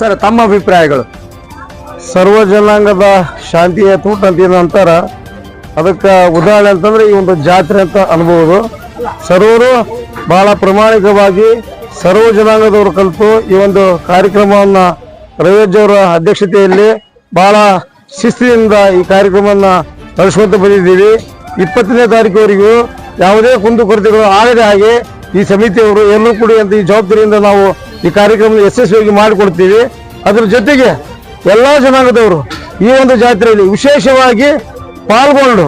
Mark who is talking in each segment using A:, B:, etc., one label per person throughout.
A: Sir, ತಮ್ಮ ಅಭಿಪ್ರಾಯಗಳು?
B: ಸರ್ವ ಜನಾಂಗದ ಶಾಂತಿಯ ತೂಟ ಅಂತ ಏನು ಅಂತಾರ? ಅದಕ್ಕೆ ಉದಾಹರಣೆ ಅಂತಂದ್ರೆ ಈ ಒಂದು ಜಾತ್ರೆ ಅಂತ ಅನ್ಬೋದು. ಸರ್ವರು ಬಹಳ ಪ್ರಾಮಾಣಿಕವಾಗಿ ಸರ್ವ ಜನಾಂಗದವರು ಕಲಿತು ಈ ಒಂದು ಕಾರ್ಯಕ್ರಮವನ್ನ ರವಿಜ್ಜವರ ಅಧ್ಯಕ್ಷತೆಯಲ್ಲಿ ಬಹಳ ಶಿಸ್ತಿನಿಂದ ಈ ಕಾರ್ಯಕ್ರಮವನ್ನ ನಡೆಸ್ಕೊಂತ ಬಂದಿದ್ದೀವಿ. ಇಪ್ಪತ್ತನೇ ತಾರೀಕುವರೆಗೂ ಯಾವುದೇ ಕುಂದುಕೊರತೆಗಳು ಆಗದೆ ಹಾಗೆ ಈ ಸಮಿತಿಯವರು ಎಲ್ಲರೂ ಕೂಡ ಅಂತ ಈ ಜವಾಬ್ದಾರಿಯಿಂದ ನಾವು ಈ ಕಾರ್ಯಕ್ರಮ ಯಶಸ್ವಿಯಾಗಿ ಮಾಡಿಕೊಡ್ತೀವಿ. ಅದ್ರ ಜೊತೆಗೆ ಎಲ್ಲ ಜನಾಂಗದವರು ಈ ಒಂದು ಜಾತ್ರೆಯಲ್ಲಿ ವಿಶೇಷವಾಗಿ ಪಾಲ್ಗೊಂಡು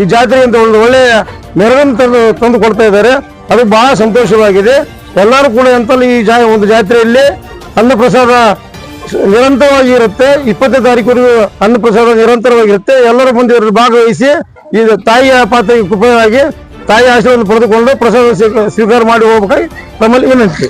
B: ಈ ಜಾತ್ರೆಯಿಂದ ಒಂದು ಒಳ್ಳೆಯ ನೆರವನ್ನು ತಂದು ತಂದು ಕೊಡ್ತಾ ಇದ್ದಾರೆ. ಅದು ಬಹಳ ಸಂತೋಷವಾಗಿದೆ. ಎಲ್ಲರೂ ಕೂಡ ಅಂತಲ್ಲಿ ಈ ಜಾ ಒಂದು ಜಾತ್ರೆಯಲ್ಲಿ ಅನ್ನಪ್ರಸಾದ ನಿರಂತರವಾಗಿ ಇರುತ್ತೆ. ಇಪ್ಪತ್ತನೇ ತಾರೀಕುವರೆಗೂ ಅನ್ನಪ್ರಸಾದ ನಿರಂತರವಾಗಿರುತ್ತೆ. ಎಲ್ಲರೂ ಇದರಲ್ಲಿ ಭಾಗವಹಿಸಿ ಈ ತಾಯಿಯ ಪಾತ್ರ ಕೃಪೆಯಾಗಿ ತಾಯಿಯ ಆಶೀರ್ವಾದ ಪಡೆದುಕೊಂಡು ಪ್ರಸಾದ ಸ್ವೀಕಾರ ಮಾಡಿ ಹೋಗ್ಬೇಕಾಗಿ ನಮ್ಮಲ್ಲಿ ವಿನಂತಿ.